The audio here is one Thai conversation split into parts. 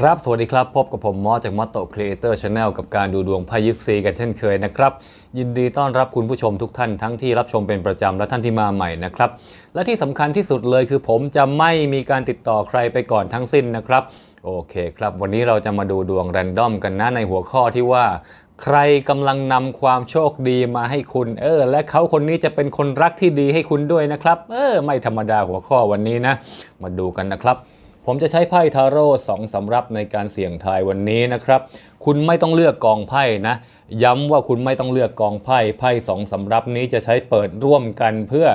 ครับ สวัสดีครับ พบกับผมมอจากมอตโตครีเอเตอร์ชาแนลกับการดูดวงไพ่ยิปซีกันเช่นเคยนะครับ ยินดีต้อนรับคุณผู้ชมทุกท่านทั้งที่รับชมเป็นประจำและท่านที่มาใหม่นะครับ และที่สำคัญที่สุดเลยคือผมจะไม่มีการติดต่อใครไปก่อนทั้งสิ้นนะครับ โอเคครับ วันนี้เราจะมาดูดวงแรนดอมกันนะในหัวข้อที่ว่า ใครกำลังนำความโชคดีมาให้คุณ เออ และเขาคนนี้จะเป็นคนรักที่ดีให้คุณด้วยนะครับ เออ ไม่ธรรมดาหัวข้อวันนี้นะ มาดูกันนะครับ ผมจะใช้ไพ่ทาโร่สองสำรับในการเสี่ยงทายวันนี้นะครับ คุณไม่ต้องเลือกกองไพ่นะ ย้ำว่าคุณไม่ต้องเลือกกองไพ่ไพ่สองสำรับนี้จะใช้เปิดร่วมกันเพื่อ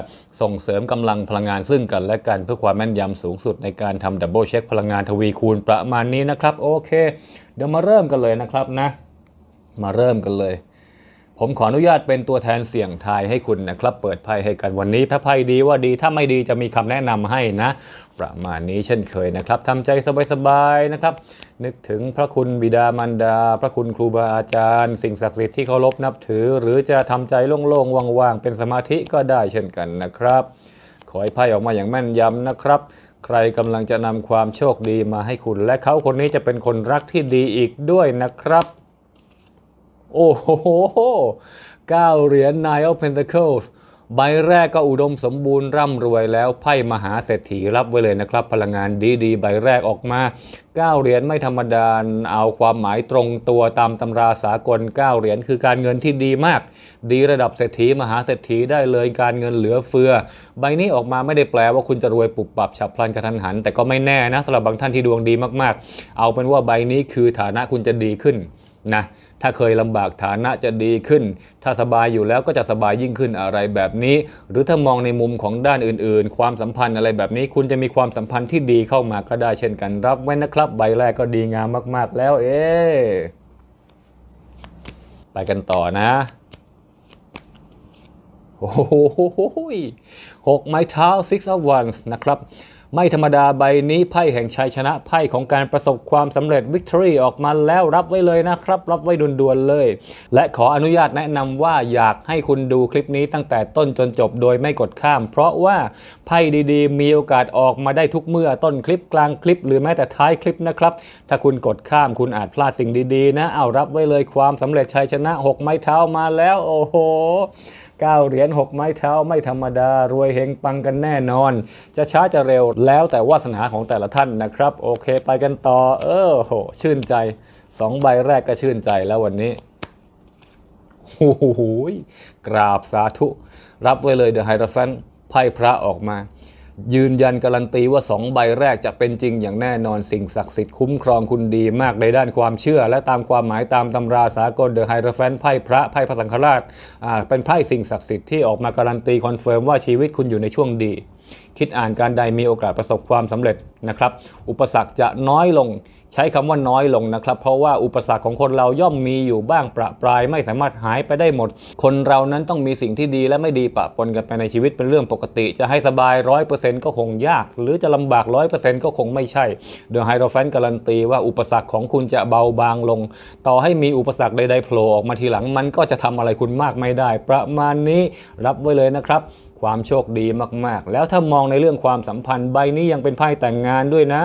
ส่งเสริมกำลังพลังงานซึ่งกันและกันเพื่อความแม่นยำสูงสุดในการทำดับเบิลเช็คพลังงานทวีคูณประมาณนี้นะครับ โอเค เดี๋ยวมาเริ่มกันเลยนะครับนะ มาเริ่มกันเลย ผมขออนุญาตเป็นตัวแทนเสี่ยงทายให้คุณนะครับ เปิดไพ่ให้กันวันนี้ ถ้าไพ่ดีว่าดีถ้าไม่ดีจะมีคำแนะนำให้นะ ประมาณนี้เช่นเคยนะครับทำใจสบายๆนะครับ นึกถึงพระคุณบิดามารดา พระคุณครูบาอาจารย์ สิ่งศักดิ์สิทธิ์ที่เคารพนับถือ หรือจะทำใจโล่งๆว่างๆเป็นสมาธิก็ได้เช่นกันนะครับ ขอให้ไพ่ออกมาอย่างแม่นยำนะครับใครกำลังจะนำความโชคดีมาให้คุณ และเขาคนนี้จะเป็นคนรักที่ดีอีกด้วยนะครับ โอ้โหเก้าเหรียญ Nine of Pentacles ใบแรกก็อุดมสมบูรณ์ร่ำรวยแล้วไพ่มหาเศรษฐีรับไว้เลยนะครับ พลังงานดีๆ ใบแรกออกมาเก้าเหรียญไม่ธรรมดาเอาความหมายตรงตัวตามตำราสากลเก้าเหรียญคือการเงินที่ดีมาก ดีระดับเศรษฐีมหาเศรษฐีได้เลยการเงินเหลือเฟือ ใบนี้ออกมาไม่ได้แปลว่าคุณจะรวยปุบปับฉับพลันกระทันหัน แต่ก็ไม่แน่นะสำหรับบางท่านที่ดวงดีมากๆ เอาเป็นว่าใบนี้คือฐานะคุณจะดีขึ้นนะ ถ้าเคยลำบากฐานะจะดีขึ้น ถ้าสบายอยู่แล้วก็จะสบายยิ่งขึ้นอะไรแบบนี้ หรือถ้ามองในมุมของด้านอื่น ๆ ความสัมพันธ์อะไรแบบนี้ คุณจะมีความสัมพันธ์ที่ดีเข้ามาก็ได้เช่นกันรับไว้นะครับ ใบแรกก็ดีงามมาก ๆ แล้วเอ๊ไปกันต่อนะโอ้โหหกไม้เท้า six of wands นะครับ ไม่ธรรมดาใบนี้ไพ่แห่งชัยชนะไพ่ของการประสบความสำเร็จ victory ออกมาแล้วรับไว้เลยนะครับ รับไว้ด่วนๆเลย และขออนุญาตแนะนำว่าอยากให้คุณดูคลิปนี้ตั้งแต่ต้นจนจบโดยไม่กดข้าม เพราะว่าไพ่ดีๆ มีโอกาสออกมาได้ทุกเมื่อต้นคลิปกลางคลิป หรือแม้แต่ท้ายคลิปนะครับ ถ้าคุณกดข้ามคุณอาจพลาดสิ่งดีๆ นะเอารับไว้เลยความสำเร็จชัยชนะ 6 ไม้เท้ามาแล้ว โอ้โห เก้าเหรียญหกไม้เท้าไม่ธรรมดารวยเฮงปังกันแน่นอน จะช้าจะเร็วแล้วแต่วาสนาของแต่ละท่านนะครับ โอเคไปกันต่อ เออโห ชื่นใจสองใบแรกก็ชื่นใจแล้ววันนี้โอ้โหกราบสาธุ รับไว้เลยเดอะไฮดร p ฟนไพ่พระออกมา ยืนยันการันตีว่า 2 ใบแรกจะเป็นจริงอย่างแน่นอนสิ่งศักดิ์สิทธิ์คุ้มครองคุณดีมากในด้านความเชื่อ และตามความหมายตามตำราสากลเดอะไฮ r ร p ฟนไพ่พระไพ่พระสังฆราชอ่าเป็นไพ่สิ่งศักดิ์สิทธิ์ที่ออกมาการันตีคอนเฟิร์มว่าชีวิตคุณอยู่ในช่วงดี คิดอ่านการใดมีโอกาสประสบความสำเร็จนะครับ อุปสรรคจะน้อยลง ใช้คำว่าน้อยลงนะครับ เพราะว่าอุปสรรคของคนเราย่อมมีอยู่บ้างประปรายไม่สามารถหายไปได้หมด คนเรานั้นต้องมีสิ่งที่ดีและไม่ดีปะปนกันไปในชีวิตเป็นเรื่องปกติ จะให้สบายร้อยเปอร์เซ็นต์ก็คงยาก หรือจะลำบากร้อยเปอร์เซ็นต์ก็คงไม่ใช่เดอะไฮโดรแฟนการันตีว่าอุปสรรคของคุณจะเบาบางลง ต่อให้มีอุปสรรคใดๆโผล่ออกมาทีหลังมันก็จะทำอะไรคุณมากไม่ได้ ประมาณนี้รับไว้เลยนะครับ ความโชคดีมากๆ แล้วถ้ามองในเรื่องความสัมพันธ์ใบนี้ยังเป็นไพ่แต่งงานด้วยนะ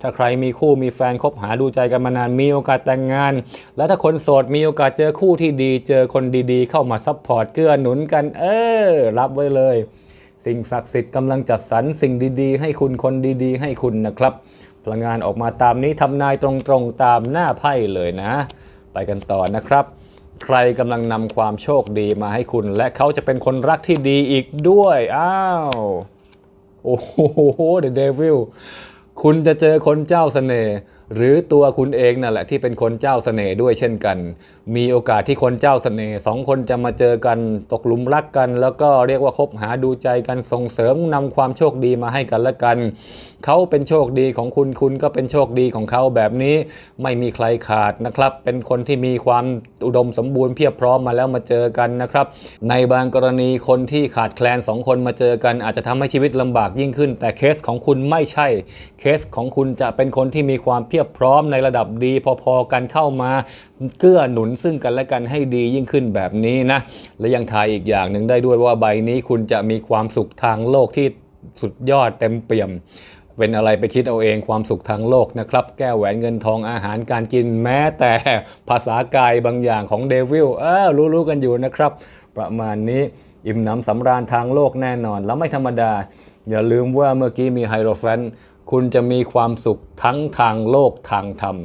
ถ้าใครมีคู่มีแฟนคบหาดูใจกันมานานมีโอกาสแต่งงาน และถ้าคนโสดมีโอกาสเจอคู่ที่ดี เจอคนดีๆ เข้ามาซัพพอร์ตเกื้อหนุนกัน เออ รับไว้เลย สิ่งศักดิ์สิทธิ์กำลังจัดสรรสิ่งดีๆ ให้คุณคนดีๆ ให้คุณนะครับ พลังงานออกมาตามนี้ทำนายตรงๆตามหน้าไพ่เลยนะ ไปกันต่อนะครับ ใครกำลังนำความโชคดีมาให้คุณ และเขาจะเป็นคนรักที่ดีอีกด้วย อ้าว โอ้โห The Devil คุณจะเจอคนเจ้าเสน่ห์หรือตัวคุณเองนั่นแหละที่เป็นคนเจ้าเสน่ห์ด้วยเช่นกัน มีโอกาสที่คนเจ้าเสน่ห์สองคนจะมาเจอกันตกหลุมรักกัน แล้วก็เรียกว่าคบหาดูใจกันส่งเสริมนำความโชคดีมาให้กันและกันเขาเป็นโชคดีของคุณคุณก็เป็นโชคดีของเขาแบบนี้ ไม่มีใครขาดนะครับ เป็นคนที่มีความอุดมสมบูรณ์เพียบพร้อมมาแล้วมาเจอกันนะครับ ในบางกรณีคนที่ขาดแคลนสองคนมาเจอกัน อาจจะทำให้ชีวิตลำบากยิ่งขึ้น แต่เคสของคุณไม่ใช่ เคสของคุณจะเป็นคนที่มีความเพียบพร้อมในระดับดีพอๆกันเข้ามาเกื้อหนุนซึ่งกันและกันให้ดียิ่งขึ้นแบบนี้นะ และยังทายอีกอย่างหนึ่งได้ด้วยว่าใบนี้คุณจะมีความสุขทางโลกที่สุดยอดเต็มเปี่ยม เป็นอะไรไปคิดเอาเองความสุขทางโลกนะครับ แก้วแหวนเงินทองอาหารการกินแม้แต่ภาษากายบางอย่างของเดวิลเออรู้ๆกันอยู่นะครับ ประมาณนี้อิ่มหนำสำราญทางโลกแน่นอน แล้วไม่ธรรมดา อย่าลืมว่าเมื่อกี้มีไฮโรแฟนคุณจะมีความสุขทั้งทางโลกทางธรรม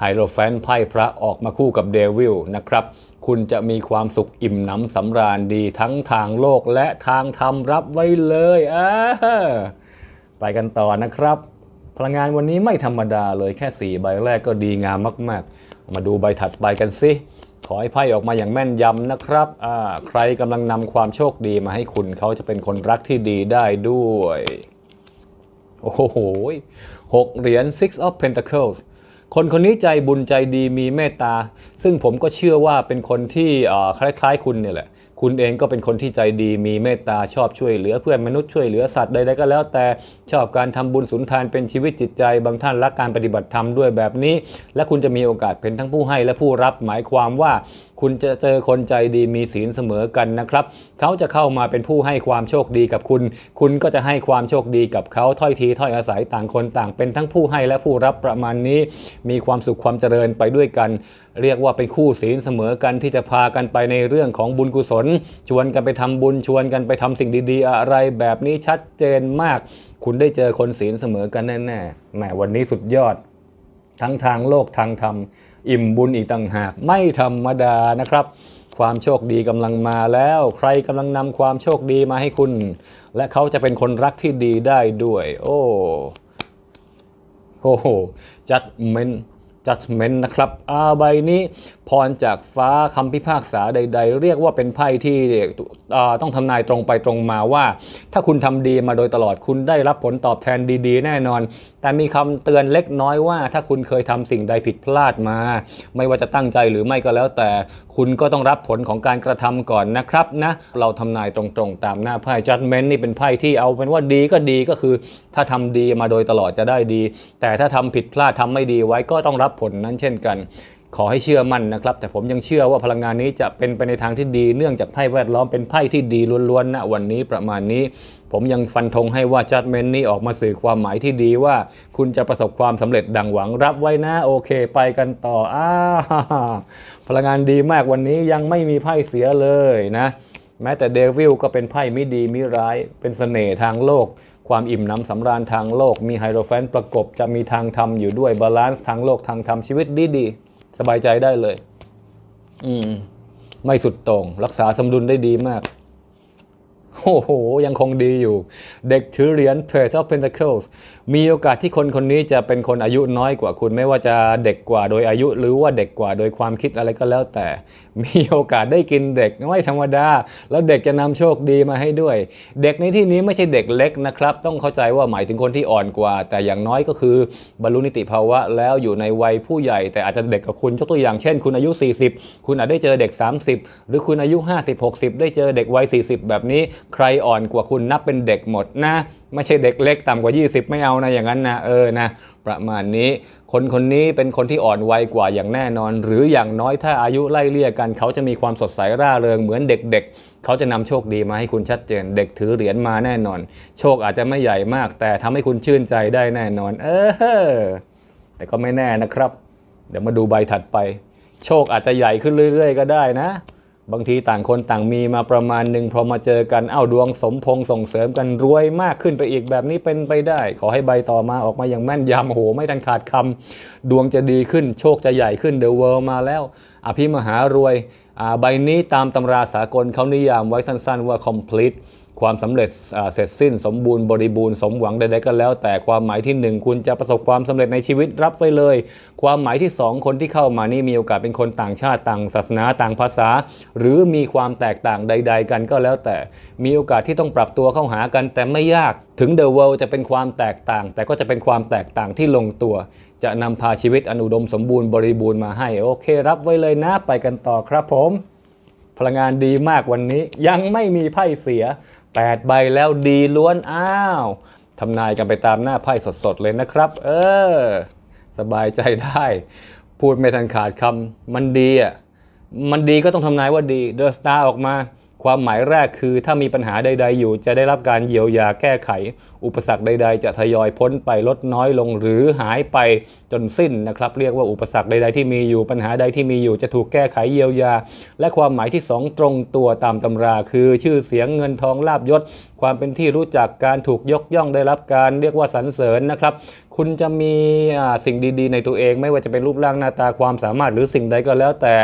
ไฮโรแฟนไพ่พระออกมาคู่กับเดวิลนะครับ คุณจะมีความสุขอิ่มหนำสำราญดีทั้งทางโลกและทางธรรมรับไว้เลยเออ ไปกันต่อนะครับ พลังงานวันนี้ไม่ธรรมดาเลยแค่ 4 ใบแรกก็ดีงามมาก ๆ มาดูใบถัดไปกันสิ ขอให้ไพ่ออกมาอย่างแม่นยำนะครับใครกำลังนำความโชคดีมาให้คุณเขาจะเป็นคนรักที่ดีได้ด้วย โอ้โหหกเหรียญ Six of Pentacles คนคนนี้ใจบุญใจดีมีเมตตา ซึ่งผมก็เชื่อว่าเป็นคนที่คล้ายๆคุณเนี่ยแหละ คุณเองก็เป็นคนที่ใจดีมีเมตตาชอบช่วยเหลือเพื่อนมนุษย์ช่วยเหลือสัตว์ใดๆก็แล้ว แต่ชอบการทำบุญสุนทานเป็นชีวิตจิตใจ บางท่านรักการปฏิบัติธรรมด้วยแบบนี้ และคุณจะมีโอกาสเป็นทั้งผู้ให้และผู้รับหมายความว่า คุณจะเจอคนใจดีมีศีลเสมอกันนะครับ เขาจะเข้ามาเป็นผู้ให้ความโชคดีกับคุณ คุณก็จะให้ความโชคดีกับเขาถ้อยทีถ้อยอาศัยต่างคนต่างเป็นทั้งผู้ให้และผู้รับประมาณนี้ มีความสุขความเจริญไปด้วยกัน เรียกว่าเป็นคู่ศีลเสมอกันที่จะพากันไปในเรื่องของบุญกุศล ชวนกันไปทำบุญชวนกันไปทำสิ่งดี ๆ อะไรแบบนี้ชัดเจนมาก คุณได้เจอคนศีลเสมอกันแน่ๆแหมวันนี้สุดยอด ทั้งทางโลกทางธรรม อิ่มบุญอีกต่างหาก ไม่ธรรมดานะครับ ความโชคดีกำลังมาแล้ว ใครกำลังนำความโชคดีมาให้คุณ และเขาจะเป็นคนรักที่ดีได้ด้วย โอ้โหจัดเมน judgment นะครับอาใบนี้พรจากฟ้าคำพิพากษาใด ๆ เรียกว่าเป็นไพ่ที่ต้องทำนายตรงไปตรงมาว่า ถ้าคุณทำดีมาโดยตลอดคุณได้รับผลตอบแทนดี ๆ แน่นอน แต่มีคำเตือนเล็กน้อยว่า ถ้าคุณเคยทำสิ่งใดผิดพลาดมา ไม่ว่าจะตั้งใจหรือไม่ก็แล้วแต่ คุณก็ต้องรับผลของการกระทำก่อนนะครับนะเราทำนายตรงๆ ตามหน้าไพ่ judgment นี่เป็นไพ่ที่เอาเป็นว่าดีก็ดีก็คือ ถ้าทำดีมาโดยตลอดจะได้ดี แต่ถ้าทำผิดพลาดทำไม่ดีไว้ก็ต้องรับผลนั้นเช่นกัน ขอให้เชื่อมั่นนะครับ แต่ผมยังเชื่อว่าพลังงานนี้จะเป็นไปในทางที่ดี เนื่องจากไพ่แวดล้อมเป็นไพ่ที่ดีล้วนๆนะวันนี้ประมาณนี้ ผมยังฟันธงให้ว่าจัดเมนนี้ออกมาสื่อความหมายที่ดีว่า คุณจะประสบความสำเร็จดังหวังรับไว้นะโอเค ไปกันต่ออ้าพลังงานดีมากวันนี้ยังไม่มีไพ่เสียเลยนะแม้แต่เดวิลก็เป็นไพ่มิดีมิร้าย เป็นเสน่ห์ทางโลก ความอิ่มหนำสำราญทางโลก มีไฮโดรแฟนประกบจะมีทางธรรมอยู่ด้วยบาลานซ์ทางโลกทางธรรมชีวิตดีๆ สบายใจได้เลย อืม ไม่สุดตรง รักษาสมดุลได้ดีมากโอ้โห ยังคงดีอยู่ เด็กถือเหรียญ Page of Pentacles มีโอกาสที่คนคนนี้จะเป็นคนอายุน้อยกว่าคุณ ไม่ว่าจะเด็กกว่าโดยอายุหรือว่าเด็กกว่าโดยความคิดอะไรก็แล้วแต่ มีโอกาสได้กินเด็กไม่ธรรมดา แล้วเด็กจะนำโชคดีมาให้ด้วย เด็กในที่นี้ไม่ใช่เด็กเล็กนะครับ ต้องเข้าใจว่าหมายถึงคนที่อ่อนกว่า แต่อย่างน้อยก็คือบรรลุนิติภาวะแล้วอยู่ในวัยผู้ใหญ่ แต่อาจจะเด็กกว่าคุณยกตัวอย่างเช่น คุณอายุ 40 คุณอาจได้เจอเด็ก 30 หรือคุณอายุ 50 60 ได้เจอเด็กวัย40 แบบนี้ ใครอ่อนกว่าคุณนับเป็นเด็กหมดนะ ไม่ใช่เด็กเล็กต่ำกว่า 20 ไม่เอานะอย่างนั้นนะเออนะประมาณนี้คนคนนี้เป็นคนที่อ่อนวัยกว่าอย่างแน่นอน หรืออย่างน้อยถ้าอายุไล่เลี่ยกัน เขาจะมีความสดใสร่าเริงเหมือนเด็กๆ เขาจะนำโชคดีมาให้คุณชัดเจน เด็กถือเหรียญมาแน่นอน โชคอาจจะไม่ใหญ่มาก แต่ทำให้คุณชื่นใจได้แน่นอน เออแต่ก็ไม่แน่นะครับ เดี๋ยวมาดูใบถัดไป โชคอาจจะใหญ่ขึ้นเรื่อย ๆ ก็ได้นะ บางทีต่างคนต่างมีมาประมาณหนึ่งพอมาเจอกันเอ้าดวงสมพงษ์ส่งเสริมกันรวยมากขึ้นไปอีกแบบนี้เป็นไปได้ ขอให้ใบต่อมาออกมาอย่างแม่นยำโอ้โหไม่ทันขาดคำดวงจะดีขึ้นโชคจะใหญ่ขึ้นเดอะเวิร์มาแล้ว อภิมหารวยอ่าใบนี้ตามตำราสากลเขานิยามไว้สั้นๆว่า complete ความสำเร็จเสร็จสิ้นสมบูรณ์บริบูรณ์สมหวังใดๆก็แล้ว แต่ความหมายที่หนึ่งคุณจะประสบความสำเร็จในชีวิตรับไว้เลย ความหมายที่สองคนที่เข้ามานี่มีโอกาสเป็นคนต่างชาติต่างศาสนาต่างภาษา หรือมีความแตกต่างใด ๆ กันก็แล้วแต่ มีโอกาสที่ต้องปรับตัวเข้าหากันแต่ไม่ยาก ถึง The World จะเป็นความแตกต่าง แต่ก็จะเป็นความแตกต่างที่ลงตัว จะนำพาชีวิตอนอุดมสมบูรณ์บริบูรณ์มาให้โอเค รับไว้เลยนะไปกันต่อครับผมพลังงานดีมากวันนี้ยังไม่มีไพ่เสีย 8 ใบแล้วดีล้วนอ้าวทำนายกันไปตามหน้าไพ่สดๆเลยนะครับ เออ สบายใจได้ พูดไม่ทันขาดคำมันดีอะ มันดีก็ต้องทำนายว่าดี เดอะสตาร์ออกมา ความหมายแรกคือถ้ามีปัญหาใด ๆ อยู่ จะได้รับการเยียวยาแก้ไข อุปสรรคใด ๆ จะทยอยพ้นไปลดน้อยลงหรือหายไปจนสิ้นนะครับ เรียกว่าอุปสรรคใด ๆ ที่มีอยู่ปัญหาใดที่มีอยู่จะถูกแก้ไขเยียวยา และความหมายที่สองตรงตัวตามตำรา คือชื่อเสียงเงินทองลาบยศ ความเป็นที่รู้จักการถูกยกย่องได้รับการเรียกว่าสรรเสริญนะครับ คุณจะมีสิ่งดี ๆ ในตัวเอง ไม่ว่าจะเป็นรูปร่างหน้าตาความสามารถหรือสิ่งใดก็แล้วแต่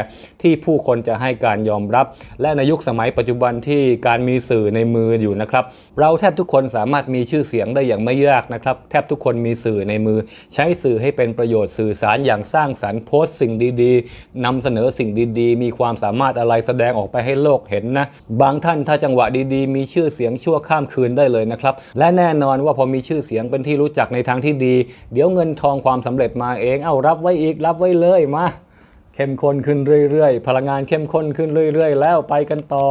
ที่ผู้คนจะให้การยอมรับ และในยุคสมัยปัจจจุบันที่การมีสื่อในมืออยู่นะครับ เราแทบทุกคนสามารถมีชื่อเสียงได้อย่างไม่ยากนะครับ แทบทุกคนมีสื่อในมือ ใช้สื่อให้เป็นประโยชน์สื่อสารอย่างสร้างสรรค์โพสต์สิ่งดีๆนำเสนอสิ่งดีๆ มีความสามารถอะไรแสดงออกไปให้โลกเห็นนะ บางท่านถ้าจังหวะดีๆ มีชื่อเสียงชั่วข้ามคืนได้เลยนะครับ และแน่นอนว่าพอมีชื่อเสียงเป็นที่รู้จักในทางที่ดี เดี๋ยวเงินทองความสำเร็จมาเอง เอารับไว้อีกรับไว้เลยมา เข้มข้นขึ้นเรื่อยๆ พลังงานเข้มข้นขึ้นเรื่อย ๆ แล้วไปกันต่อ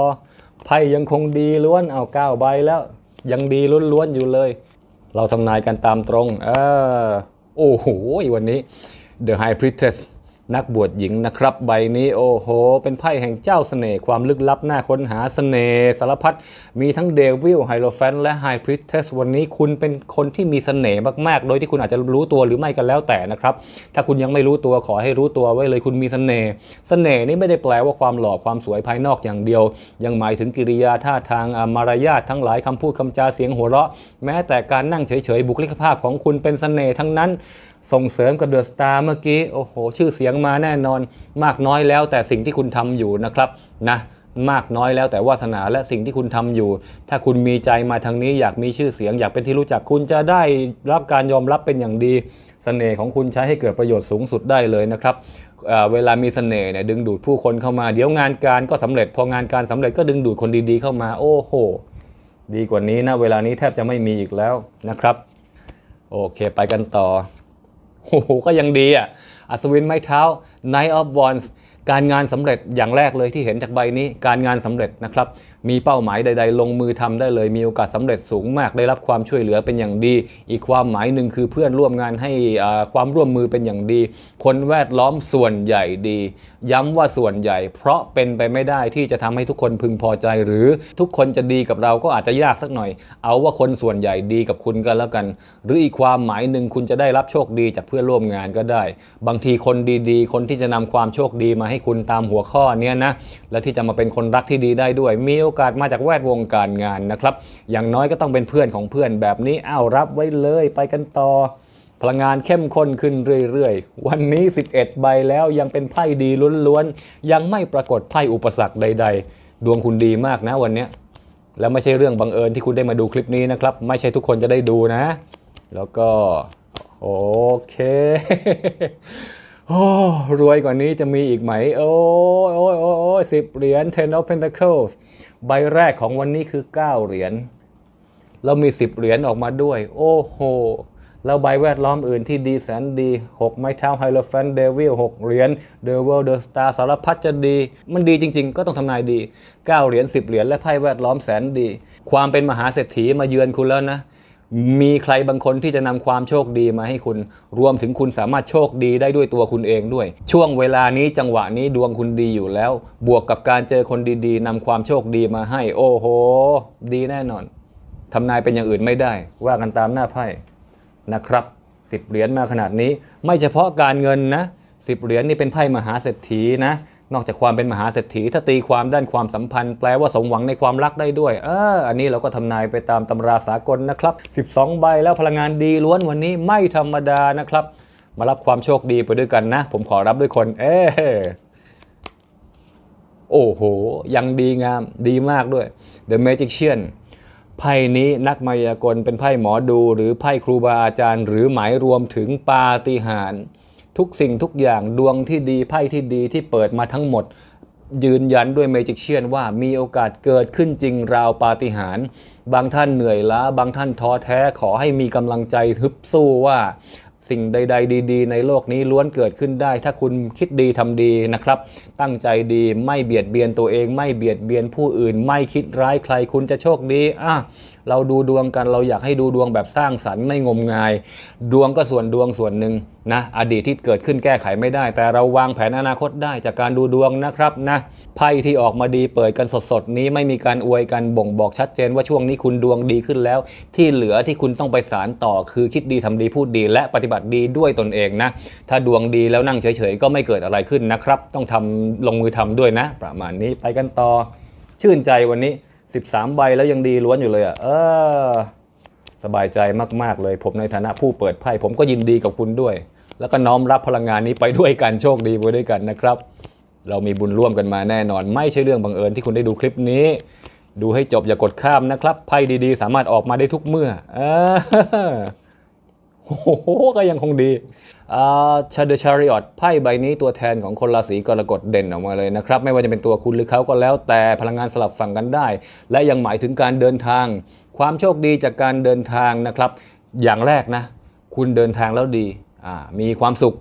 ไพ่ยังคงดีล้วน เอาเก้าใบแล้ว ยังดีล้วนๆอยู่เลย เราทำนายกันตามตรง เออ โอ้โห วันนี้ The High Priestess นักบวชหญิงนะครับ ใบนี้โอ้โห เป็นไพ่แห่งเจ้าเสน่ห์ความลึกลับหน่าค้นหาเสน่ห์สารพัดมีทั้งเดวิลไฮโลแฟนและไฮพริเทสวันนี้คุณเป็นคนที่มีเสน่ห์มากๆ โดยที่คุณอาจจะรู้ตัวหรือไม่กันแล้วแต่นะครับ ถ้าคุณยังไม่รู้ตัวขอให้รู้ตัวไว้เลยคุณมีเสน่ห์เสน่ห์นี่ไม่ได้แปลว่าความหล่อความสวยภายนอกอย่างเดียว ยังหมายถึงกิริยาท่าทางมารยาททั้งหลายคำพูดคำจาเสียงหัวเราะ แม้แต่การนั่งเฉยๆบุคลิกภาพของคุณเป็นเสน่ห์ทั้งนั้น ส่งเสริมกับเดอะสตาร์เมื่อกี้ โอ้โห ชื่อเสียงมาแน่นอน มากน้อยแล้วแต่สิ่งที่คุณทำอยู่นะครับนะมากน้อยแล้วแต่วาสนาและสิ่งที่คุณทำอยู่ ถ้าคุณมีใจมาทางนี้อยากมีชื่อเสียง อยากเป็นที่รู้จักคุณจะได้รับการยอมรับเป็นอย่างดีเสน่ห์ของคุณใช้ให้เกิดประโยชน์สูงสุดได้เลยนะครับเเวลามีเสน่ห์เนี่ยดึงดูดผู้คนเข้ามา เดี๋ยวงานการก็สำเร็จ พองานการสำเร็จก็ดึงดูดคนดีๆเข้ามา โอ้โห ดีกว่านี้นะเวลานี้แทบจะไม่มีอีกแล้วนะครับ โอเค ไปกันต่อ โอ้โหก็ยังดีอะอัศวินไม้เท้า Knight of Wands การงานสำเร็จอย่างแรกเลยที่เห็นจากใบนี้การงานสำเร็จนะครับ มีเป้าหมายใด ๆ ลงมือทำได้เลย มีโอกาสสำเร็จสูงมาก ได้รับความช่วยเหลือเป็นอย่างดี อีกความหมายหนึ่งคือเพื่อนร่วมงานให้อ่าความร่วมมือเป็นอย่างดี คนแวดล้อมส่วนใหญ่ดี ย้ำว่าส่วนใหญ่ เพราะเป็นไปไม่ได้ที่จะทำให้ทุกคนพึงพอใจ หรือทุกคนจะดีกับเราก็อาจจะยากสักหน่อย เอาว่าคนส่วนใหญ่ดีกับคุณกันแล้วกัน หรืออีกความหมายหนึ่งคุณจะได้รับโชคดีจากเพื่อนร่วมงานก็ได้ บางทีคนดีๆ คนที่จะนำความโชคดีมาให้คุณตามหัวข้อเนี้ยนะและที่จะมาเป็นคนรักที่ดีได้ด้วยมีโออกาสมาจากแวดวงการงานนะครับ อย่างน้อยก็ต้องเป็นเพื่อนของเพื่อนแบบนี้อ้าวรับไว้เลยไปกันต่อ พลังงานเข้มข้นขึ้นเรื่อยๆ วันนี้ 11 ใบแล้วยังเป็นไพ่ดีล้วนๆ ยังไม่ปรากฏไพ่อุปสรรคใด ๆ ดวงคุณดีมากนะวันนี้แล้วไม่ใช่เรื่องบังเอิญที่คุณได้มาดูคลิปนี้นะครับ ไม่ใช่ทุกคนจะได้ดูนะ แล้วก็โอเค โอ้รวยกว่านี้จะมีอีกไหม โอ้ยโอ้ยโอ้ยโอสิบเหรียญ ten of pentacles ใบแรกของวันนี้คือ 9 เหรียญเรามี 10 เหรียญออกมาด้วย โอ้โหแล้วใบแวดล้อมอื่นที่ดีแสนดี 6 ไม้เท้าไฮโลแฟนเดวิล6เหรียญเดวิลเดอะสตาร์สารพัดจะดี มันดีจริง ๆ ก็ต้องทำนายดี 9 เหรียญ10 เหรียญและไพ่แวดล้อมแสนดี ความเป็นมหาเศรษฐีมาเยือนคุณแล้วนะ มีใครบางคนที่จะนำความโชคดีมาให้คุณ รวมถึงคุณสามารถโชคดีได้ด้วยตัวคุณเองด้วย ช่วงเวลานี้จังหวะนี้ดวงคุณดีอยู่แล้ว บวกกับการเจอคนดีๆนำความโชคดีมาให้ โอ้โห ดีแน่นอนทำนายเป็นอย่างอื่นไม่ได้ ว่ากันตามหน้าไพ่นะครับสิบเหรียญมาขนาดนี้ ไม่เฉพาะการเงินนะสิบเหรียญนี่เป็นไพ่มหาเศรษฐีนะ นอกจากความเป็นมหาเศรษฐีถ้าตีความด้านความสัมพันธ์ แปลว่าสมหวังในความรักได้ด้วยเอออันนี้เราก็ทำนายไปตามตำราสากลนะครับ 12 ใบแล้วพลังงานดีล้วนวันนี้ไม่ธรรมดานะครับ มารับความโชคดีไปด้วยกันนะ ผมขอรับด้วยคน เออโอ้โห ยังดีงามดีมากด้วย The Magician ไพ่นี้นักมายากลเป็นไพ่หมอดู หรือไพ่ครูบาอาจารย์ หรือหมายรวมถึงปาฏิหาริย์ ทุกสิ่งทุกอย่างดวงที่ดีไพ่ที่ดีที่เปิดมาทั้งหมด ยืนยันด้วยเมจิกเชียนว่ามีโอกาสเกิดขึ้นจริงราวปาฏิหาริย์บางท่านเหนื่อยล้า บางท่านท้อแท้ขอให้มีกำลังใจฮึบสู้ว่าสิ่งใด ๆ ดี ๆ ในโลกนี้ล้วนเกิดขึ้นได้ ถ้าคุณคิดดีทำดีนะครับ ตั้งใจดีไม่เบียดเบียนตัวเอง ไม่เบียดเบียนผู้อื่น ไม่คิดร้ายใครคุณจะโชคดีอะเราดูดวงกันเราอยากให้ดูดวงแบบสร้างสรรค์ไม่งมงาย ดวงก็ส่วนดวงส่วนหนึ่งนะอดีตที่เกิดขึ้นแก้ไขไม่ได้ แต่เราวางแผนอนาคตได้จากการดูดวงนะครับนะไพ่ที่ออกมาดีเปิดกันสดๆ นี้ไม่มีการอวยกันบ่งบอกชัดเจนว่าช่วงนี้คุณดวงดีขึ้นแล้ว ที่เหลือที่คุณต้องไปสารต่อคือคิดดีทำดีพูดดี และปฏิบัติดีด้วยตนเองนะถ้าดวงดีแล้วนั่งเฉยๆก็ไม่เกิดอะไรขึ้นนะครับ ต้องทำลงมือทำด้วยนะ ประมาณนี้ไปกันต่อ ชื่นใจวันนี้ 13 ใบแล้วยังดีล้วนอยู่เลยอะเออสบายใจมากๆเลย ผมในฐานะผู้เปิดไพ่ผมก็ยินดีกับคุณด้วย แล้วก็น้อมรับพลังงานนี้ไปด้วยกันโชคดีไปด้วยกันนะครับ เรามีบุญร่วมกันมาแน่นอน ไม่ใช่เรื่องบังเอิญที่คุณได้ดูคลิปนี้ ดูให้จบอย่ากดข้ามนะครับไพ่ดีๆ สามารถออกมาได้ทุกเมื่อเออ โอ้โหก็ยังคงดีชาเดชาริออตไพ่ใบนี้ตัวแทนของคนราศีกรกฎเด่นออกมาเลยนะครับ ไม่ว่าจะเป็นตัวคุณหรือเขาก็แล้วแต่พลังงานสลับฝั่งกันได้ และยังหมายถึงการเดินทาง ความโชคดีจากการเดินทางนะครับ อย่างแรกนะ คุณเดินทางแล้วดีอ่ามีความสุข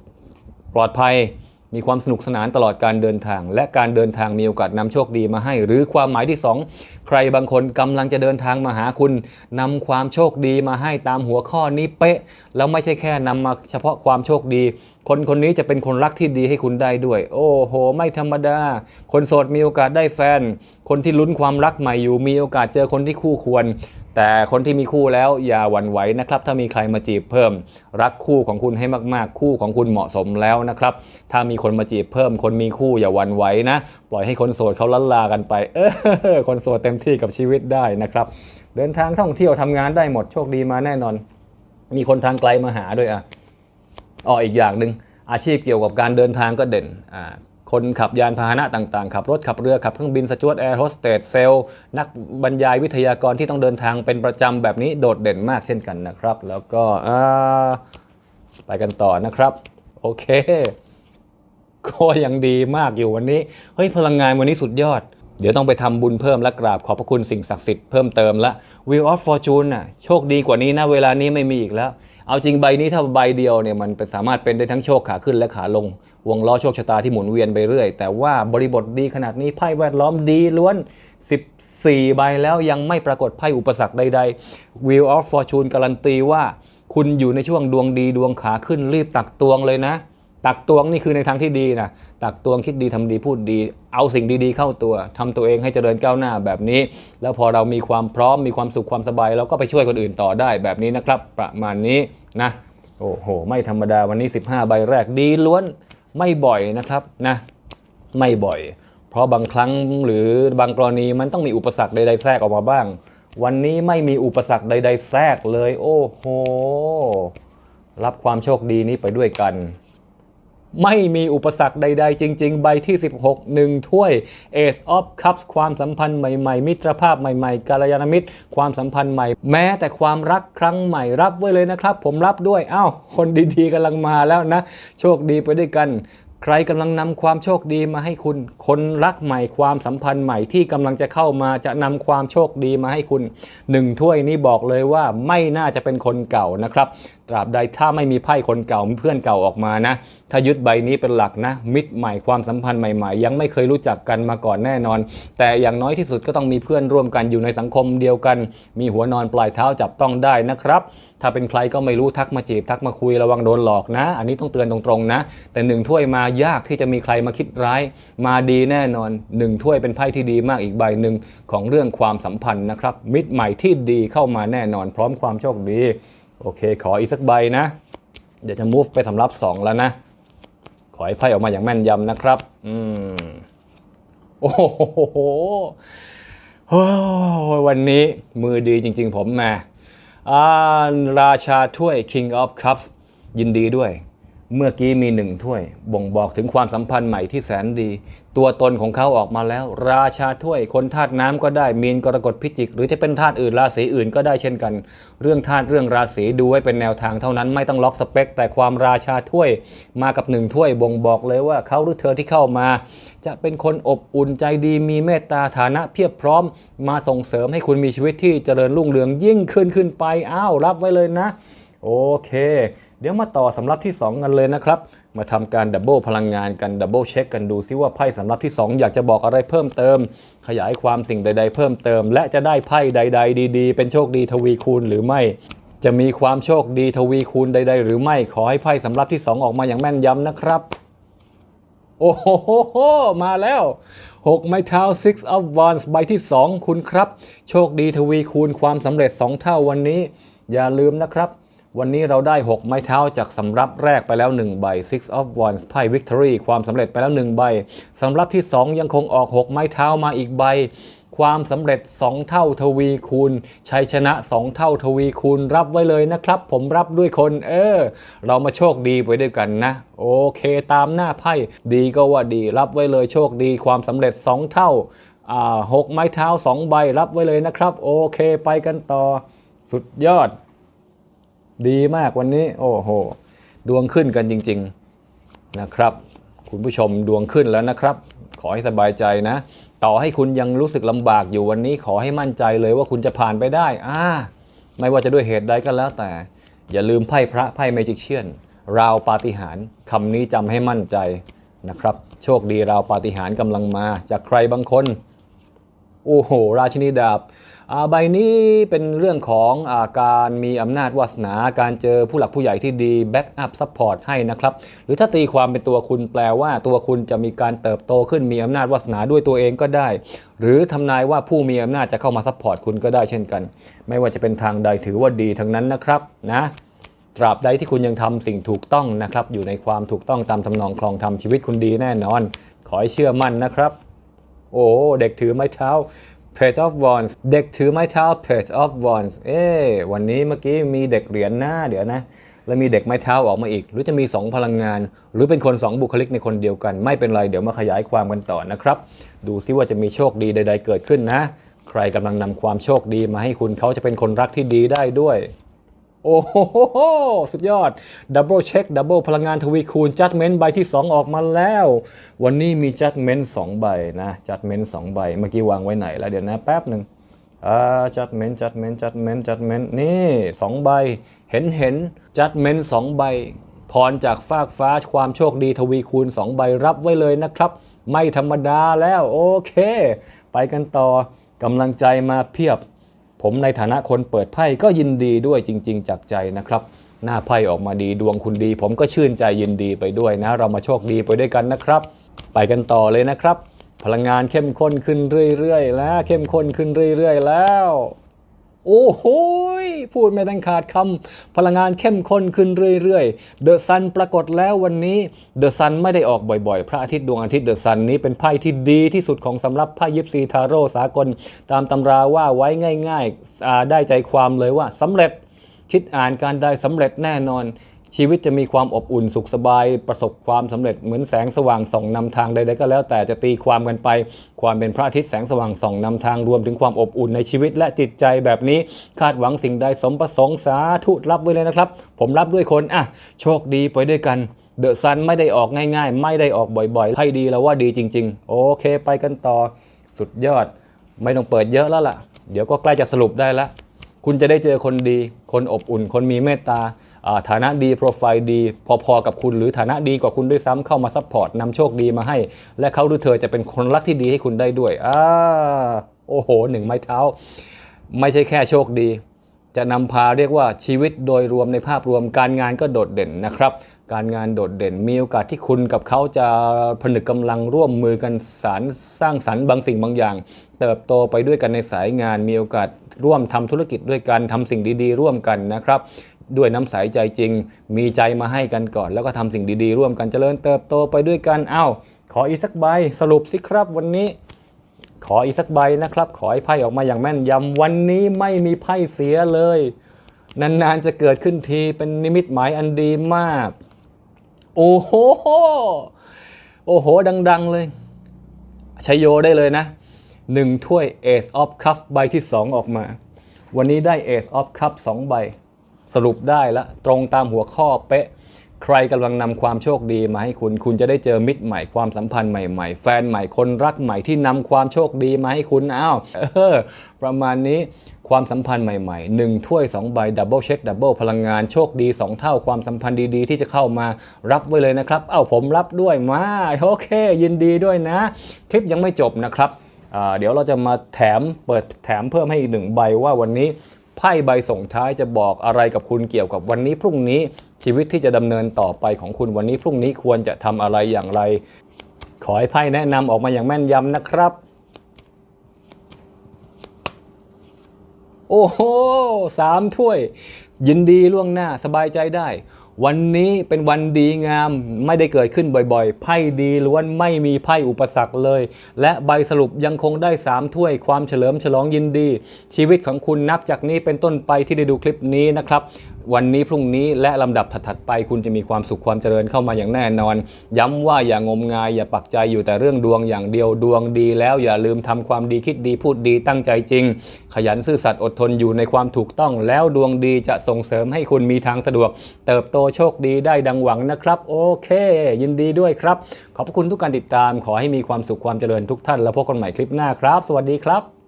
ปลอดภัย มีความสนุกสนานตลอดการเดินทาง และการเดินทางมีโอกาสนำโชคดีมาให้ หรือความหมายที่ 2 ใครบางคนกำลังจะเดินทางมาหาคุณนำความโชคดีมาให้ตามหัวข้อนี้เป๊ะ แล้วไม่ใช่แค่นำมาเฉพาะความโชคดีคนคนนี้จะเป็นคนรักที่ดีให้คุณได้ด้วย โอ้โห ไม่ธรรมดา คนโสดมีโอกาสได้แฟน คนที่ลุ้นความรักใหม่อยู่ มีโอกาสเจอคนที่คู่ควร แต่คนที่มีคู่แล้วอย่าหวั่นไหวนะครับ ถ้ามีใครมาจีบเพิ่ม รักคู่ของคุณให้มากๆ คู่ของคุณเหมาะสมแล้วนะครับ ถ้ามีคนมาจีบเพิ่ม คนมีคู่อย่าหวั่นไหวนะ ปล่อยให้คนโสดเขาลันลากันไป เออคนโสดเต็มที่กับชีวิตได้นะครับ เดินทางท่องเที่ยวทำงานได้หมดโชคดีมาแน่นอน มีคนทางไกลมาหาด้วยอะ อ๋ออีกอย่างหนึ่งอาชีพเกี่ยวกับการเดินทางก็เด่นอ่าคนขับยานพาหนะต่างๆ ขับรถขับเรือ ขับเครื่องบินสจวตแอร์โฮสเตสเซลนักบรรยายวิทยากรที่ต้องเดินทางเป็นประจำแบบนี้โดดเด่นมากเช่นกันนะครับ แล้วก็ไปกันต่อนะครับ โอเค ก็ยังดีมากอยู่วันนี้ เฮ้ย พลังงานวันนี้สุดยอด เดี๋ยวต้องไปทำบุญเพิ่มและกราบขอบพระคุณสิ่งศักดิ์สิทธิ์เพิ่มเติมละ Wheel of Fortune น่ะโชคดีกว่านี้นะเวลานี้ไม่มีอีกแล้ว เอาจริงใบนี้ถ้าใบเดียวเนี่ยมันสามารถเป็นได้ทั้งโชคขาขึ้นและขาลง วงล้อโชคชะตาที่หมุนเวียนไปเรื่อย แต่ว่าบริบทดีขนาดนี้ไพ่แวดล้อมดีล้วน 14 ใบแล้วยังไม่ปรากฏไพ่อุปสรรคใดๆ Wheel of Fortune การันตีว่า คุณอยู่ในช่วงดวงดีดวงขาขึ้นรีบตักตวงเลยนะ ตักตวงนี่คือในทางที่ดีนะตักตวงคิดดีทำดีพูดดี เอาสิ่งดีๆเข้าตัวทำตัวเองให้เจริญก้าวหน้าแบบนี้ แล้วพอเรามีความพร้อมมีความสุขความสบายเราก็ไปช่วยคนอื่นต่อได้แบบนี้นะครับ ประมาณนี้นะโอ้โห ไม่ธรรมดาวันนี้ 15 ใบแรกดีล้วนไม่บ่อยนะครับนะไม่บ่อย เพราะบางครั้งหรือบางกรณีมันต้องมีอุปสรรคใดๆแทรกออกมาบ้าง วันนี้ไม่มีอุปสรรคใดๆแทรกเลย โอ้โห รับความโชคดีนี้ไปด้วยกัน ไม่มีอุปสรรคใด ๆ จริง ๆ ใบที่ 16 1 ถ้วย Ace of Cups ความสัมพันธ์ใหม่ ๆ มิตรภาพใหม่ ๆ กาลยานมิตร ความสัมพันธ์ใหม่ แม้แต่ความรักครั้งใหม่รับไว้เลยนะครับ ผมรับด้วยอ้าวคนดีๆกำลังมาแล้วนะ โชคดีไปด้วยกันใครกำลังนำความโชคดีมาให้คุณ คนรักใหม่ความสัมพันธ์ใหม่ที่กำลังจะเข้ามาจะนำความโชคดีมาให้คุณหนึ่งถ้วยนี้บอกเลยว่าไม่น่าจะเป็นคนเก่านะครับตราบใดถ้าไม่มีไพ่คนเก่าเพื่อนเก่าออกมานะ ถ้ายึดใบนี้เป็นหลักนะ มิตรใหม่ความสัมพันธ์ใหม่ๆ ยังไม่เคยรู้จักกันมาก่อนแน่นอน แต่อย่างน้อยที่สุดก็ต้องมีเพื่อนร่วมกันอยู่ในสังคมเดียวกัน มีหัวนอนปลายเท้าจับต้องได้นะครับ ถ้าเป็นใครก็ไม่รู้ทักมาจีบทักมาคุยระวังโดนหลอกนะ อันนี้ต้องเตือนตรงๆนะ แต่หนึ่งถ้วยมายากที่จะมีใครมาคิดร้าย มาดีแน่นอนหนึ่งถ้วยเป็นไพ่ที่ดีมากอีกใบหนึ่งของเรื่องความสัมพันธ์นะครับ มิตรใหม่ที่ดีเข้ามาแน่นอนพร้อมความโชคดี โอเค ขออีกสักใบนะ เดี๋ยวจะ move ไปสำรับ 2 แล้วนะ ขอให้ไพ่ออกมาอย่างแม่นยำนะครับ อืม โอ้โหโอ้ยวันนี้มือดีจริงๆผมมาอ่าราชาถ้วย King of Cups ยินดีด้วย เมื่อกี้มีหนึ่งถ้วย บ่งบอกถึงความสัมพันธ์ใหม่ที่แสนดี ตัวตนของเขาออกมาแล้ว ราชาถ้วยคนธาตุน้ำก็ได้มีนกรกฎพิจิก หรือจะเป็นธาตุอื่นราศีอื่นก็ได้เช่นกัน เรื่องธาตุเรื่องราศีดูไว้เป็นแนวทางเท่านั้นไม่ต้องล็อกสเปค แต่ความราชาถ้วยมากับหนึ่งถ้วยบ่งบอกเลยว่าเขาหรือเธอที่เข้ามา จะเป็นคนอบอุ่นใจดีมีเมตตาฐานะเพียบพร้อม มาส่งเสริมให้คุณมีชีวิตที่เจริญรุ่งเรืองยิ่งขึ้นขึ้นไปอ้าวรับไว้เลยนะ โอเค เดี๋ยวมาต่อสำรับที่ 2 กันเลยนะครับ มาทำการดับเบิลพลังงานกันดับเบิลเช็คกันดูซิว่าไพ่สำรับที่ 2 อยากจะบอกอะไรเพิ่มเติม ขยายความสิ่งใด ๆ เพิ่มเติม และจะได้ไพ่ใด ๆ ดีๆ เป็นโชคดีทวีคูณหรือไม่ จะมีความโชคดีทวีคูณใด ๆ หรือไม่ขอให้ไพ่สำรับที่ 2 ออกมาอย่างแม่นยำนะครับ โอ้โหโหโหมาแล้ว6ไม้เท้า six of wands ใบที่ 2 คุณครับ โชคดีทวีคูณความสำเร็จ 2 เท่าวันนี้ อย่าลืมนะครับ วันนี้เราได้ 6 ไม้เท้าจากสำรับแรกไปแล้ว 1 ใบ six of wands ไพ่ victory ความสำเร็จไปแล้ว 1 ใบสำรับที่ 2 ยังคงออก 6 ไม้เท้ามาอีกใบ ความสำเร็จ 2 เท่าทวีคูณ ชัยชนะ 2 เท่าทวีคูณ รับไว้เลยนะครับ ผมรับด้วยคน เออ เรามาโชคดีไปด้วยกันนะ โอเคตามหน้าไพ่ดีก็ว่าดี รับไว้เลยโชคดี ความสำเร็จ 2 เท่าอ่าหกไม้เท้า 2 ใบรับไว้เลยนะครับ โอเคไปกันต่อ สุดยอด ดีมากวันนี้ โอ้โห ดวงขึ้นกันจริง ๆนะครับ คุณผู้ชมดวงขึ้นแล้วนะครับ ขอให้สบายใจนะ ต่อให้คุณยังรู้สึกลำบากอยู่วันนี้ขอให้มั่นใจเลยว่าคุณจะผ่านไปได้อ่าไม่ว่าจะด้วยเหตุใดก็แล้วแต่ อย่าลืมไพ่พระไพ่เมจิกเชียนราวปาฏิหาริย์คำนี้จำให้มั่นใจนะครับ โชคดีราวปาฏิหาริย์กำลังมา จากใครบางคน โอ้โห ราชินีดาบ ใบนี้เป็นเรื่องของอาการมีอำนาจวาสนา การเจอผู้หลักผู้ใหญ่ที่ดีแบ็กอัพซัพพอร์ตให้นะครับ หรือถ้าตีความเป็นตัวคุณแปลว่าตัวคุณจะมีการเติบโตขึ้นมีอำนาจวาสนาด้วยตัวเองก็ได้ หรือทำนายว่าผู้มีอำนาจจะเข้ามาซัพพอร์ตคุณก็ได้เช่นกัน ไม่ว่าจะเป็นทางใดถือว่าดีทั้งนั้นนะครับนะตราบใดที่คุณยังทำสิ่งถูกต้องนะครับ อยู่ในความถูกต้องตามทำนองคลองธรรมชีวิตคุณดีแน่นอน ขอให้เชื่อมั่นนะครับ โอ้เด็กถือไม้เท้า Page of Wands เด็กถือไม้เท้า Page of Wands เอ๊วันนี้เมื่อกี้มีเด็กเหรียญหน้าเดี๋ยวนะ แล้วมีเด็กไม้เท้าออกมาอีก หรือจะมี 2 พลังงาน หรือเป็นคน 2 บุคลิกในคนเดียวกัน ไม่เป็นไร เดี๋ยวมาขยายความกันต่อนะครับ ดูซิว่าจะมีโชคดีใด ๆ เกิดขึ้นนะ ใครกำลังนำความโชคดีมาให้คุณเขาจะเป็นคนรักที่ดีได้ด้วย โอ้โห สุดยอด ดับเบิลเช็ค ดับเบิลพลังงานทวีคูณจัดเมนต์ใบที่ 2 ออกมาแล้ว วันนี้มีจัดเมนต์2ใบนะ จัดเมนต์2ใบ เมื่อกี้วางไว้ไหนแล้วเดี๋ยวนะแป๊บหนึ่งอ่าจัดเมนต์จัดเมนต์จัดเมนต์จัดเมนต์นี่2ใบ เห็นเห็นจัดเมนต์2ใบ พรจากฟากฟ้าความโชคดีทวีคูณ 2 ใบรับไว้เลยนะครับ ไม่ธรรมดาแล้ว โอเค ไปกันต่อกำลังใจมาเพียบ ผมในฐานะคนเปิดไพ่ก็ยินดีด้วยจริง ๆ จากใจนะครับ หน้าไพ่ออกมาดีดวงคุณดี ผมก็ชื่นใจยินดีไปด้วยนะ เรามาโชคดีไปด้วยกันนะครับ ไปกันต่อเลยนะครับ พลังงานเข้มข้นขึ้นเรื่อยๆ แล้วเข้มข้นขึ้นเรื่อย ๆ แล้ว โอ้โหพูดไม่ทันขาดคำพลังงานเข้มข้นขึ้นเรื่อยๆ เดอะซันปรากฏแล้ววันนี้เดอะซันไม่ได้ออกบ่อยๆ พระอาทิตย์ดวงอาทิตย์เดอะซันนี้เป็นไพ่ที่ดีที่สุดของสำหรับไพ่ยิปซีทาโร่สากล ตามตำราว่าไว้ง่ายๆได้ใจความเลยว่าสำเร็จคิดอ่านการได้สำเร็จแน่นอน ชีวิตจะมีความอบอุ่นสุขสบาย ประสบความสำเร็จเหมือนแสงสว่างส่องนำทางใดๆก็แล้วแต่จะตีความกันไป ความเป็นพระอาทิตย์แสงสว่างส่องนำทางรวมถึงความอบอุ่นในชีวิตและจิตใจแบบนี้คาดหวังสิ่งใดสมประสงค์สาธุรับไว้เลยนะครับ ผมรับด้วยคนอะโชคดีไปด้วยกันเดอะซันไม่ได้ออกง่าย ๆ ไม่ได้ออกบ่อยๆ ให้ดีแล้วว่าดีจริง ๆ โอเคไปกันต่อ สุดยอด ไม่ต้องเปิดเยอะแล้วล่ะ เดี๋ยวก็ใกล้จะสรุปได้แล้ว คุณจะได้เจอคนดี คนอบอุ่น คนมีเมตตา ฐานะดีโปรไฟล์ดี พอๆกับคุณหรือฐานะดีกว่าคุณด้วยซ้ำเข้ามาซัพพอร์ตนำโชคดีมาให้ และเขาหรือเธอจะเป็นคนรักที่ดีให้คุณได้ด้วยอ่าโอ้โหหนึ่งไม้เท้า ไม่ใช่แค่โชคดี จะนำพาเรียกว่าชีวิตโดยรวมในภาพรวมการงานก็โดดเด่นนะครับ การงานโดดเด่นมีโอกาสที่คุณกับเขาจะผนึกกำลังร่วมมือกันสารสร้างสรรค์บางสิ่งบางอย่าง เติบโตไปด้วยกันในสายงาน มีโอกาสร่วมทำธุรกิจด้วยกันทำสิ่งดี ๆ ร่วมกันนะครับ ด้วยน้ำใสใจจริง มีใจมาให้กันก่อน แล้วก็ทำสิ่งดีๆ ร่วมกันเจริญเติบโตไปด้วยกันเอ้า ขออีกสักใบสรุปสิครับวันนี้ ขออีกสักใบนะครับ ขอให้ไพ่ออกมาอย่างแม่นยำวันนี้ไม่มีไพ่เสียเลย นานๆจะเกิดขึ้นทีเป็นนิมิตหมายอันดีมาก โอ้โหโอ้โห ดัง ๆ เลยชัยโยได้เลยนะหนึ่งถ้วย Ace of Cups ใบที่ 2 ออกมา วันนี้ได้ Ace of Cups 2 ใบ สรุปได้ละตรงตามหัวข้อเป๊ะ ใครกำลังนำความโชคดีมาให้คุณ คุณจะได้เจอมิตรใหม่ความสัมพันธ์ใหม่ๆ แฟนใหม่คนรักใหม่ที่นำความโชคดีมาให้คุณอ้าวเออประมาณนี้ความสัมพันธ์ใหม่ๆ 1 ถ้วย 2 ใบดับเบิลเช็คดับเบิลพลังงานโชคดี 2 เท่าความสัมพันธ์ดีๆ ที่จะเข้ามารับไว้เลยนะครับ เอ้าผมรับด้วยมาโอเค ยินดีด้วยนะ คลิปยังไม่จบนะครับเดี๋ยวเราจะมาแถมเปิดแถมเพิ่มให้อีกหนึ่งใบว่าวันนี้ ไพ่ใบส่งท้ายจะบอกอะไรกับคุณเกี่ยวกับวันนี้พรุ่งนี้ชีวิตที่จะดำเนินต่อไปของคุณวันนี้พรุ่งนี้ควรจะทำอะไรอย่างไร ขอให้ไพ่แนะนำออกมาอย่างแม่นยำนะครับ โอ้โหสามถ้วย ยินดีล่วงหน้าสบายใจได้ วันนี้เป็นวันดีงามไม่ได้เกิดขึ้นบ่อยๆ ไพ่ดีล้วนไม่มีไพ่อุปสรรคเลย และใบสรุปยังคงได้ 3 ถ้วยความเฉลิมฉลองยินดี ชีวิตของคุณนับจากนี้เป็นต้นไปที่ได้ดูคลิปนี้นะครับวันนี้พรุ่งนี้และลำดับถัดๆไป คุณจะมีความสุขความเจริญเข้ามาอย่างแน่นอน ย้ำว่าอย่างมงาย อย่าปักใจอยู่แต่เรื่องดวงอย่างเดียวดวงดี แล้วอย่าลืมทำความดีคิดดีพูดดีตั้งใจจริง ขยันซื่อสัตย์อดทนอยู่ในความถูกต้อง แล้วดวงดีจะส่งเสริมให้คุณมีทางสะดวก เติบโตโชคดีได้ดังหวังนะครับ โอเค ยินดีด้วยครับ ขอบคุณทุกการติดตาม ขอให้มีความสุขความเจริญทุกท่าน แล้วพบกันใหม่คลิปหน้าครับ สวัสดีครับ